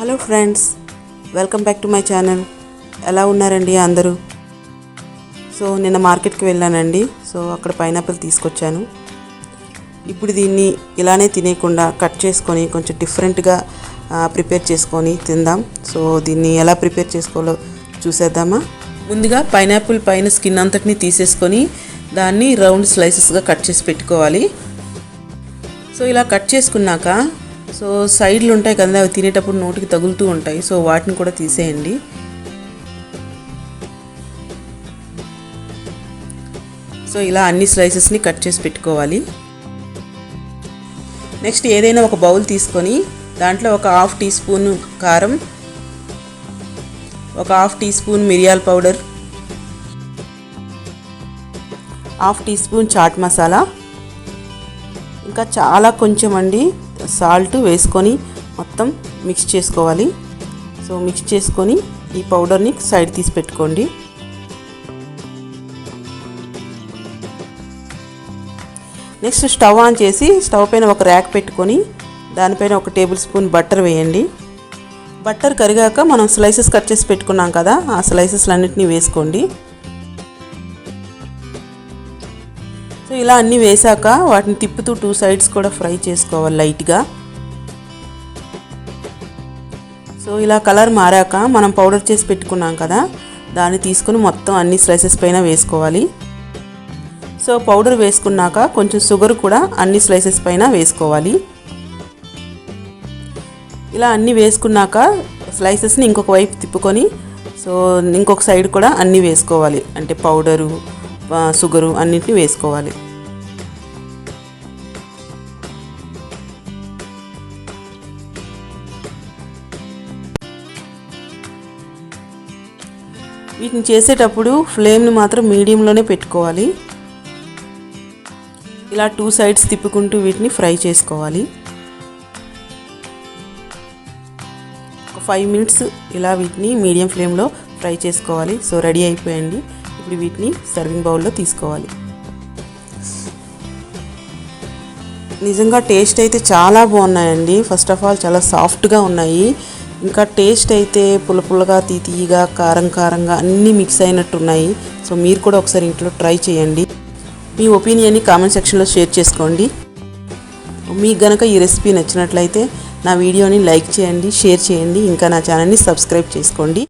Hello friends welcome back to my channel. ఎలా ఉన్నారండి అందరూ? సో నిన్న మార్కెట్కి వెళ్ళానండి. సో అక్కడ పైనాపిల్ తీసుకొచ్చాను. ఇప్పుడు దీన్ని ఇలానే తినేయకుండా కట్ చేసుకొని కొంచెం డిఫరెంట్గా ప్రిపేర్ చేసుకొని తిందాం. సో దీన్ని ఎలా ప్రిపేర్ చేసుకోవాలో చూసేద్దామా? ముందుగా పైనాపిల్ పైన స్కిన్ అంతటిని తీసేసుకొని దాన్ని రౌండ్ స్లైసెస్గా కట్ చేసి పెట్టుకోవాలి. సో ఇలా కట్ చేసుకున్నాక సో సైడ్లు ఉంటాయి కదా అవి తినేటప్పుడు నోటికి తగులుతూ ఉంటాయి. సో వాటిని కూడా తీసేయండి. సో ఇలా అన్ని స్లైసెస్ని కట్ చేసి పెట్టుకోవాలి. నెక్స్ట్ ఏదైనా ఒక బౌల్ తీసుకొని దాంట్లో ఒక హాఫ్ టీ స్పూన్ కారం ఒక హాఫ్ టీ స్పూన్ మిరియాల powder half teaspoon chaat masala. ఇంకా చాలా కొంచెం అండి. సాల్ట్ వేసుకొని మొత్తం మిక్స్ చేసుకోవాలి. సో మిక్స్ చేసుకొని ఈ పౌడర్ని సైడ్ తీసి పెట్టుకోండి. నెక్స్ట్ స్టవ్ ఆన్ చేసి స్టవ్ పైన ఒక ర్యాక్ పెట్టుకొని దానిపైన ఒక టేబుల్ స్పూన్ బట్టర్ వేయండి. బట్టర్ కరిగాక మనం స్లైసెస్ కట్ చేసి పెట్టుకున్నాం కదా ఆ స్లైసెస్లన్నింటినీ వేసుకోండి. సో ఇలా అన్నీ వేసాక వాటిని తిప్పుతూ టూ సైడ్స్ కూడా ఫ్రై చేసుకోవాలి లైట్గా. సో ఇలా కలర్ మారాక మనం పౌడర్ చేసి పెట్టుకున్నాం కదా దాన్ని తీసుకుని మొత్తం అన్ని స్లైసెస్ పైన వేసుకోవాలి. సో పౌడర్ వేసుకున్నాక కొంచెం షుగర్ కూడా అన్ని స్లైసెస్ పైన వేసుకోవాలి. ఇలా అన్నీ వేసుకున్నాక స్లైసెస్ని ఇంకొక వైపు తిప్పుకొని సో ఇంకొక సైడ్ కూడా అన్నీ వేసుకోవాలి. అంటే పౌడరు షుగరు అన్నింటినీ వేసుకోవాలి. వీటిని చేసేటప్పుడు ఫ్లేమ్ని మాత్రం మీడియంలోనే పెట్టుకోవాలి. ఇలా టూ సైడ్స్ తిప్పుకుంటూ వీటిని ఫ్రై చేసుకోవాలి. ఒక ఫైవ్ మినిట్స్ ఇలా వీటిని మీడియం ఫ్లేమ్లో ఫ్రై చేసుకోవాలి. సో రెడీ అయిపోయండి ఇప్పుడు వీటిని సర్వింగ్ బౌల్లో తీసుకోవాలి. నిజంగా టేస్ట్ అయితే చాలా బాగున్నాయండి. ఫస్ట్ ఆఫ్ ఆల్ చాలా సాఫ్ట్గా ఉన్నాయి. ఇంకా టేస్ట్ అయితే పుల్ల పుల్లగా తీతీగా కారం కారంగా అన్నీ మిక్స్ అయినట్టు ఉన్నాయి సో మీరు కూడా ఒకసారి ఇంట్లో ట్రై చేయండి. మీ ఒపీనియన్ని కామెంట్ సెక్షన్లో షేర్ చేసుకోండి. మీకు గనక ఈ రెసిపీ నచ్చినట్లయితే నా వీడియోని లైక్ చేయండి షేర్ చేయండి. ఇంకా నా ఛానల్ని సబ్స్క్రైబ్ చేసుకోండి.